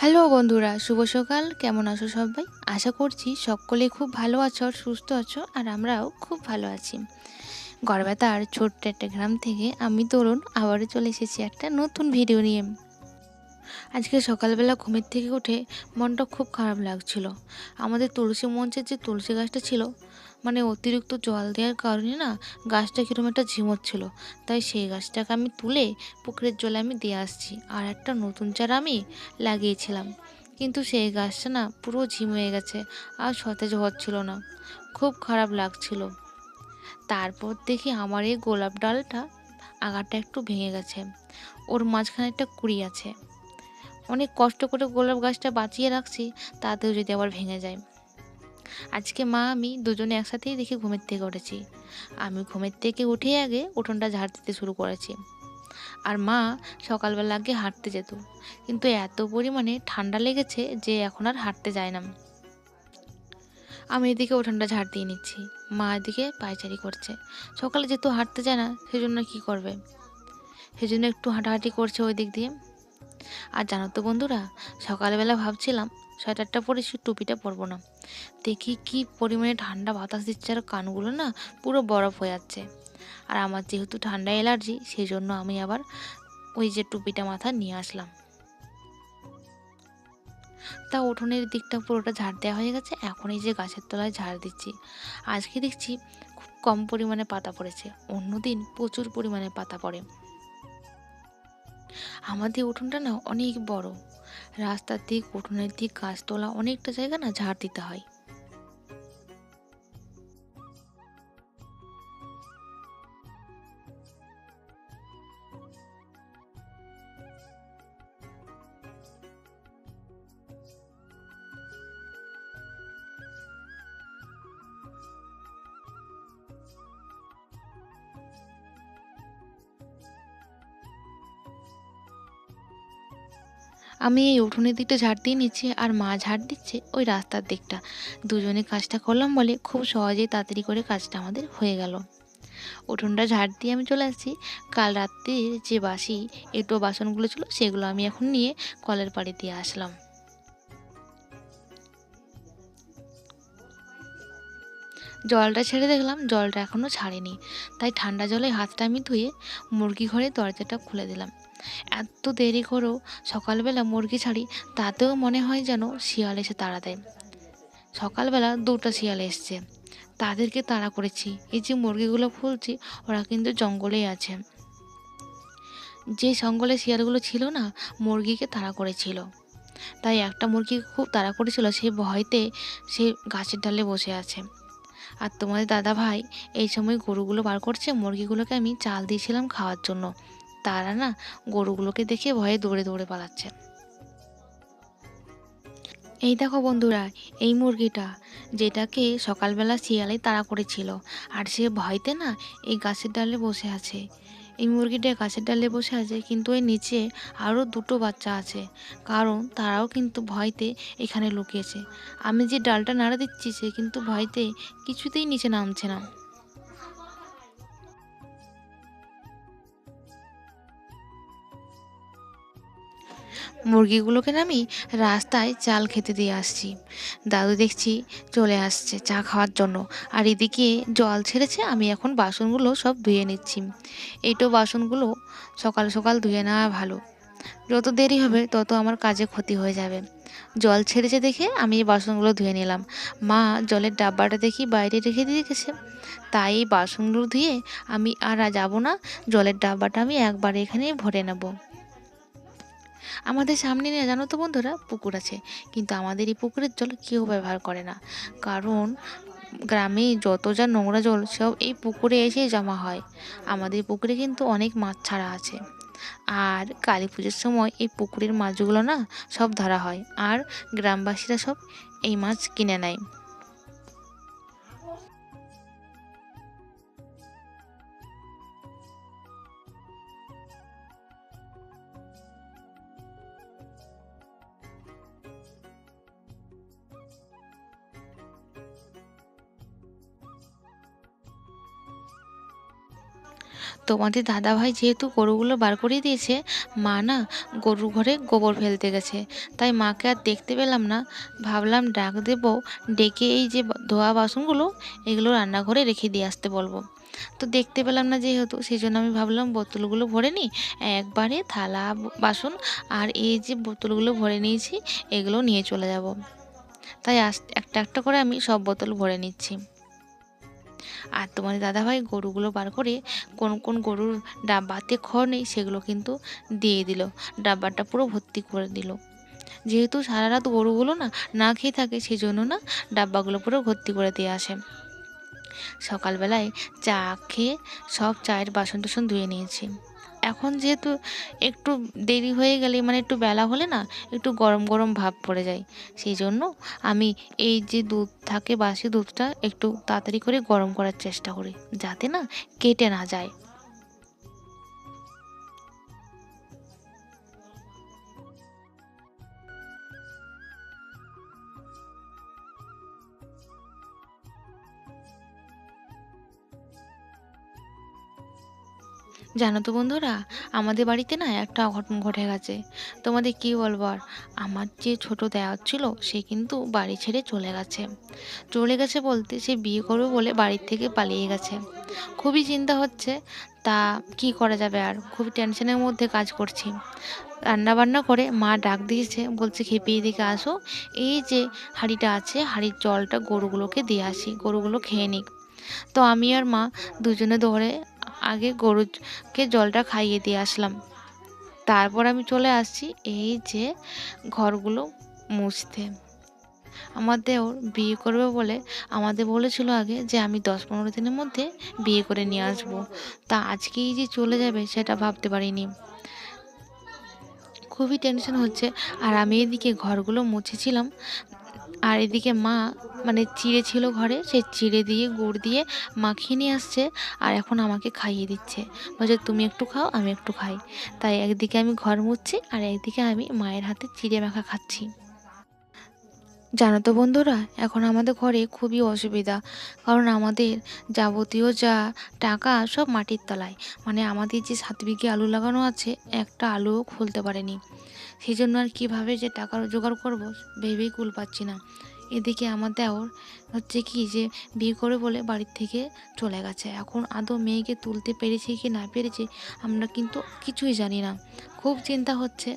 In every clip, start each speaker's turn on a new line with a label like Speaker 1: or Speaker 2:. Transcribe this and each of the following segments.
Speaker 1: Hello বন্ধুরা, শুভ সকাল। কেমন আছো সবাই? আশা করছি সকলে খুব ভালো আছো আর সুস্থ আছো, আর আমরাও খুব ভালো আছি। গড়বেতার ছোট্ট একটা গ্রাম থেকে আমি তরুণ, আবারও চলে এসেছি একটা নতুন ভিডিও নিয়ে। আজকে সকালবেলা ঘুমের থেকে উঠে মনটা খুব খারাপ লাগছিল। আমাদের তুলসী মঞ্চের যে তুলসী গাছটা ছিল মানে অতিরিক্ত জল দেওয়ার কারণে না গাছটা কীরকম একটা ঝিমোচ্ছিল। তাই সেই গাছটাকে আমি তুলে পুকুরের জলে আমি দিয়ে আসছি। আর একটা নতুন চারা আমি লাগিয়েছিলাম। কিন্তু সেই গাছটা না পুরো ঝিম হয়ে গেছে আর সতেজ হচ্ছিল না। খুব খারাপ লাগছিল। তারপর দেখি আমার এই গোলাপ ডালটা আগাটা একটু ভেঙে গেছে। ওর মাঝখানে একটা কুড়ি আছে। অনেক কষ্ট করে গোলাপ গাছটা বাঁচিয়ে রাখছি, তাতেও যদি আবার ভেঙে যায়। আজকে মা, আমি দুজনে একসাথেই দেখি ঘুমের থেকে উঠেছি। আমি ঘুমের থেকে উঠে আগে উঠোনটা ঝাড় দিতে শুরু করেছি। আর মা সকালবেলা আগে হাঁটতে যেত। কিন্তু এত পরিমাণে ঠান্ডা লেগেছে যে এখন আর হাঁটতে যায় না। আমি এদিকে উঠোনটা ঝাড় দিয়ে নিচ্ছি। মা এদিকে পায়চারি করছে। সকালে যেহেতু হাঁটতে যায় না, সেজন্য কি করবে? সেজন্য একটু হাঁটাহাঁটি করছে ওই দিক দিয়ে। আর জানো তো বন্ধুরা, সকালবেলা ভাবছিলাম সোয়েটারটা পরেছি টুপিটা পরবো না। দেখি কি পরিমাণে ঠান্ডা বাতাস দিচ্ছে আর কানগুলো না পুরো বরফ হয়ে যাচ্ছে। আর আমার যেহেতু ঠান্ডা অ্যালার্জি সেই জন্য আমি আবার ওই যে টুপিটা মাথা নিয়ে আসলাম। তা উঠোনের দিকটা পুরোটা ঝাড় দেওয়া হয়ে গেছে, এখন এই যে গাছের তলায় ঝাড় দিচ্ছি। আজকে দেখছি খুব কম পরিমাণে পাতা পড়েছে, অন্যদিন প্রচুর পরিমাণে পাতা পড়ে। আমাদের উঠোনটা না অনেক বড় রাস্তার দিক উঠোনের দিক গাছতলা অনেকটা জায়গা না ঝাড় দিতে হয়। আমি এই উঠোনের দিকটা ঝাড় দিয়ে নিচ্ছি আর মা ঝাড় দিচ্ছে ওই রাস্তার দিকটা। দুজনে কাজটা করলাম বলে খুব সহজেই তাড়াতাড়ি করে কাজটা আমাদের হয়ে গেল। উঠোনটা ঝাড় দিয়ে আমি চলে আসছি। কাল রাত্রির যে বাসি, এটো বাসনগুলো ছিল সেগুলো আমি এখন নিয়ে কলের পাড়ে দিয়ে আসলাম। জলটা ছেড়ে দেখলাম জলটা এখনও ছাড়েনি। তাই ঠান্ডা জলে হাতটা আমি ধুয়ে মুরগি ঘরে দরজাটা খুলে দিলাম। এত দেরি করেও সকালবেলা মুরগি ছাড়ি, তাতেও মনে হয় যেন শিয়াল এসে তাড়া দেয়। সকালবেলা দুটো শিয়াল এসছে। তাদেরকে তাড়া করেছি। এই যে মুরগিগুলো খুলছি, ওরা কিন্তু জঙ্গলেই আছে। যে জঙ্গলে শিয়ালগুলো ছিল না, মুরগিকে তাড়া করেছিল। তাই একটা মুরগি খুব তাড়া করেছিল সেই ভয়তে সে গাছের ডালে বসে আছে। আর তোমাদের দাদা ভাই এই সময় গরুগুলো বার করছে, মুরগিগুলোকে আমি চাল দিয়েছিলাম খাওয়ার জন্য। তারা না গরুগুলোকে দেখে ভয়ে দৌড়ে দৌড়ে পালাচ্ছে। এই দেখো বন্ধুরা, এই মুরগিটা যেটাকে সকালবেলা শিয়ালে তাড়া করেছিল, আর সে ভয়তে না এই গাছের ডালে বসে আছে। এই মুরগিটা গাছের ডালে বসে আছে, কিন্তু এর নিচে আরও দুটো বাচ্চা আছে। কারণ তারাও কিন্তু ভয়তে এখানে লুকিয়েছে। আমি যে ডালটা নাড়া দিচ্ছি, সে কিন্তু ভয়তে কিছুতেই নিচে নামছে না। মুরগিগুলোকে নামি রাস্তায় চাল খেতে দিয়ে আসছি। দাদু দেখছি চলে আসছে চা খাওয়ার জন্য। আর এদিকে জল ছেড়েছে, আমি এখন বাসনগুলো সব ধুয়ে নিচ্ছি। এইটো বাসনগুলো সকাল সকাল ধুয়ে নেওয়া ভালো। যত দেরি হবে তত আমার কাজে ক্ষতি হয়ে যাবে। জল ছেড়েছে দেখে আমি এই বাসনগুলো ধুয়ে নিলাম। মা জলের ডাব্বাটা দেখি বাইরে রেখে দিয়ে গেছে। তাই এই বাসনগুলো ধুয়ে আমি আর যাব না, জলের ডাব্বাটা আমি একবার এখানেই ভরে নেব। আমাদের সামনে নিয়ে জানো তো বন্ধুরা, পুকুর আছে। কিন্তু আমাদের এই পুকুরের জল কেউ ব্যবহার করে না। কারণ গ্রামে যত যা নোংরা জল, সব এই পুকুরে এসে জমা হয়। আমাদের পুকুরে কিন্তু অনেক মাছ ছাড়া আছে। আর কালী পুজোর সময় এই পুকুরের মাছগুলো না সব ধরা হয়। আর গ্রামবাসীরা সব এই মাছ কিনে নেয়। তোমাদের দাদাভাই যেহেতু গরুগুলো বার করে দিয়েছে, মা না গরু ঘরে গোবর ফেলতে গেছে। তাই মাকে আর দেখতে পেলাম না। ভাবলাম ডাক দেবো, ডেকে এই যে ধোয়া বাসনগুলো, এগুলো রান্নাঘরে রেখে দিয়ে আসতে বলব। তো দেখতে পেলাম না যেহেতু সেই জন্য আমি ভাবলাম বোতলগুলো ভরে নিই। একবারে থালা বাসন আর এই যে বোতলগুলো ভরে নিয়েছি, এগুলো নিয়ে চলে যাব। তাই আস্তে একটা একটা করে আমি সব বোতল ভরে নিচ্ছি। আর তোমাদের দাদাভাই গরুগুলো বার করে কোন কোন গরুর ডাব্বাতে খড় নেই সেগুলো কিন্তু দিয়ে দিল। ডাব্বাটা পুরো ভর্তি করে দিল। যেহেতু সারা রাত গরুগুলো না না খেয়ে থাকে সেই জন্য না ডাব্বাগুলো পুরো ভর্তি করে দিয়ে আসে। সকালবেলায় চা খেয়ে সব চায়ের বাসন টাসন ধুয়ে নিয়েছি। এখন যেহেতু একটু দেরি হয়ে গেলে মানে একটু বেলা হলে না, একটু গরম গরম ভাব পড়ে যায়। সেই জন্য আমি এই যে দুধ থাকে, বাসি দুধটা একটু তাড়াতাড়ি করে গরম করার চেষ্টা করি, যাতে না কেটে না যায়। জানো তো বন্ধুরা, আমাদের বাড়িতে না একটা অঘটন ঘটে গেছে। তোমাদের কি বলব আর? আমার যে ছোট দেওয়ার ছিল, সে কিন্তু বাড়ি ছেড়ে চলে গেছে। চলে গেছে বলতে সে বিয়ে করবে বলে বাড়ির থেকে পালিয়ে গেছে। খুবই চিন্তা হচ্ছে, তা কি করা যাবে আর? খুবই টেনশনের মধ্যে কাজ করছি। রান্না বান্না করে মা ডাক দিয়েছে, বলছে খেপে এদিকে আসো, এই যে হাঁড়িটা আছে, হাঁড়ির জলটা গরুগুলোকে দিয়ে আসি, গরুগুলো খেয়ে নিক। তো আমি আর মা দুজনে দৌড়ে আগে গরুকে জলটা খাইয়ে দিয়ে আসলাম। তারপর আমি চলে আসছি এই যে ঘরগুলো মুছতে। আমার দেওর বিয়ে করবে বলে আমাদের বলেছিল আগে যে আমি দশ পনেরো দিনের মধ্যে বিয়ে করে নিয়ে আসব। তা আজকেই যে চলে যাবে সেটা ভাবতে পারিনি। খুবই টেনশন হচ্ছে। আর আমি এদিকে ঘরগুলো মুছেছিলাম। আর এদিকে মা মানে চিড়ে ছিল ঘরে, সেই চিড়ে দিয়ে গুড় দিয়ে মাখিয়ে নিয়ে আসছে আর এখন আমাকে খাইয়ে দিচ্ছে। বলছে, তুমি একটু খাও, আমি একটু খাই। তাই একদিকে আমি ঘর মুছছি আর একদিকে আমি মায়ের হাতে চিড়ে মাখা খাচ্ছি। জানো তো বন্ধুরা, এখন আমাদের ঘরে খুবই অসুবিধা। কারণ আমাদের যাবতীয় যা টাকা সব মাটির তলায়। মানে আমাদের যে সাত বিঘে আলু লাগানো আছে, একটা আলুও খুলতে পারেনি। সেই জন্য আর কীভাবে যে টাকা জোগাড় করব ভেবেই কুল পাচ্ছি না। এদিকে আমার দেওর হচ্ছে কি যে, বিয়ে করে বলে বাড়ির থেকে চলে গেছে। এখন আদৌ মেয়েকে তুলতে পেরেছে কি না পেরেছে, আমরা কিন্তু কিছুই জানি না। খুব চিন্তা হচ্ছে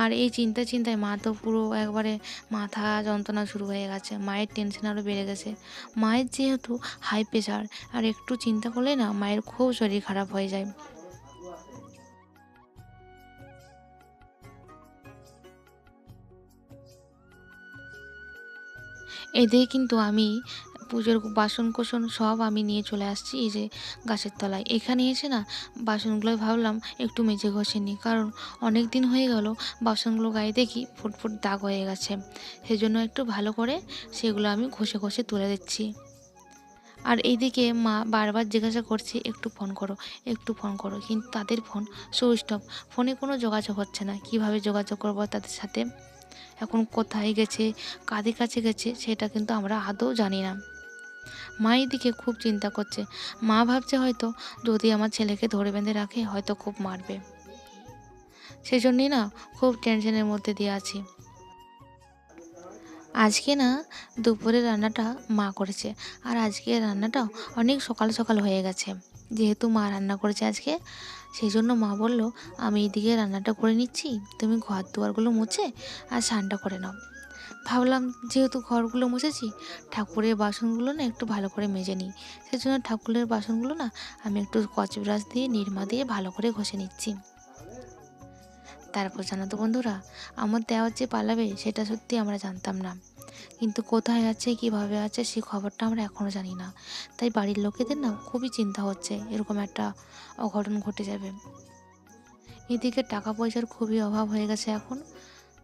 Speaker 1: আর এই চিন্তা চিন্তায় মা তো পুরো একবারে মাথা যন্ত্রণা শুরু হয়ে গেছে। মায়ের টেনশন আরও বেড়ে গেছে। মায়ের যেহেতু হাই প্রেশার আর একটু চিন্তা করলে না মায়ের খুব শরীর খারাপ হয়ে যায়। এদিকে কিন্তু আমি পুজোর বাসন কোসন সব আমি নিয়ে চলে আসছি, এই যে গাছের তলায়। এখানে এসে না বাসনগুলো ভাবলাম একটু মেজে ঘষে নিই, কারণ অনেক দিন হয়ে গেল বাসনগুলো গায়ে দেখি ফুটফুট দাগ হয়ে গেছে। সেই জন্য একটু ভালো করে সেগুলো আমি ঘষে ঘষে তুলে দিচ্ছি। আর এইদিকে মা বারবার জিজ্ঞাসা করছে, একটু ফোন করো, একটু ফোন করো। কিন্তু তাদের ফোন সুইচ অফ ফোনে কোনো যোগাযোগ হচ্ছে না। কীভাবে যোগাযোগ করব তাদের সাথে? এখন কোথায় গেছে, কাদের কাছে গেছে, সেটা কিন্তু আমরা আদৌ জানি না। মা এদিকে খুব চিন্তা করছে। মা ভাবছে হয়তো যদি আমার ছেলেকে ধরে বেঁধে রাখে, হয়তো খুব মারবে। সেই জন্যই না খুব টেনশনের মধ্যে দিয়ে আছি। আজকে না দুপুরে রান্নাটা মা করেছে। আর আজকে রান্নাটা অনেক সকাল সকাল হয়ে গেছে। যেহেতু মা রান্না করেছে আজকে সেই জন্য মা বলল, আমি এদিকে রান্নাটা করে নিচ্ছি। তুমি ঘর দুয়ারগুলো মুছে আর স্নানটা করে নাও। ভাবলাম যেহেতু ঘরগুলো মুছেছি, ঠাকুরের বাসনগুলো না একটু ভালো করে মেজে নিই। সেই জন্য ঠাকুরের বাসনগুলো না আমি একটু কচ ব্রাশ দিয়ে, নিরমা দিয়ে ভালো করে ঘষে নিচ্ছি। তারপর জানো তো বন্ধুরা, আমার দেওয়ার যে পালাবে সেটা সত্যি আমরা জানতাম না। কিন্তু কোথায় আছে, কীভাবে আছে সেই খবরটা আমরা এখনও জানি না। তাই বাড়ির লোকেদের না খুবই চিন্তা হচ্ছে এরকম একটা অঘটন ঘটে যাবে। এদিকে টাকা পয়সার খুবই অভাব হয়ে গেছে এখন।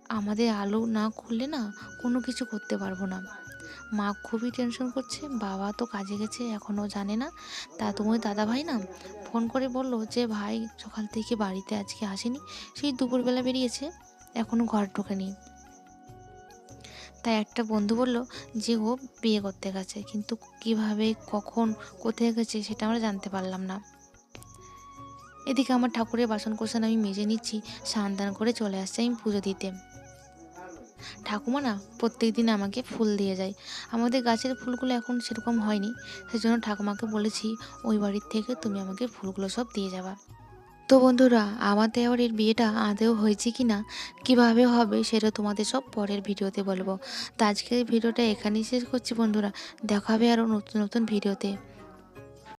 Speaker 1: আমাদের আলো না খুললে না কোনো কিছু করতে পারব না। মা খুবই টেনশন করছে, বাবা তো কাজে গেছে এখনও জানে না। তা তোমার দাদা ভাই না ফোন করে বলল যে, ভাই, সকাল থেকে বাড়িতে আজকে আসেনি, সেই দুপুরবেলা বেরিয়েছে এখনও ঘর ঢোকেনি। তাই একটা বন্ধু বলল যে, ও বিয়ে করতে গেছে, কিন্তু কীভাবে, কখন, কোথায় গেছে সেটা আমরা জানতে পারলাম না। এদিকে আমার ঠাকুরের বাসন কোসন আমি মেজে নিচ্ছি স্নান করে চলে আসছি আমি পুজো দিতে। ঠাকুমা না প্রত্যেক দিন আমাকে ফুল দিয়ে যায়। আমাদের গাছের ফুলগুলো এখন সেরকম হয়নি। সেজন্য ঠাকুমাকে বলেছি, ওই বাড়ির থেকে তুমি আমাকে ফুলগুলো সব দিয়ে যাবা। তো বন্ধুরা, আমার দেওয়ারের বিয়েটা আদেও হয়েছে কি না কীভাবে হবে সেটা তোমাদের সব পরের ভিডিওতে বলব। তো আজকের ভিডিওটা এখানেই শেষ করছি বন্ধুরা। দেখা হবে আরও নতুন নতুন ভিডিওতে।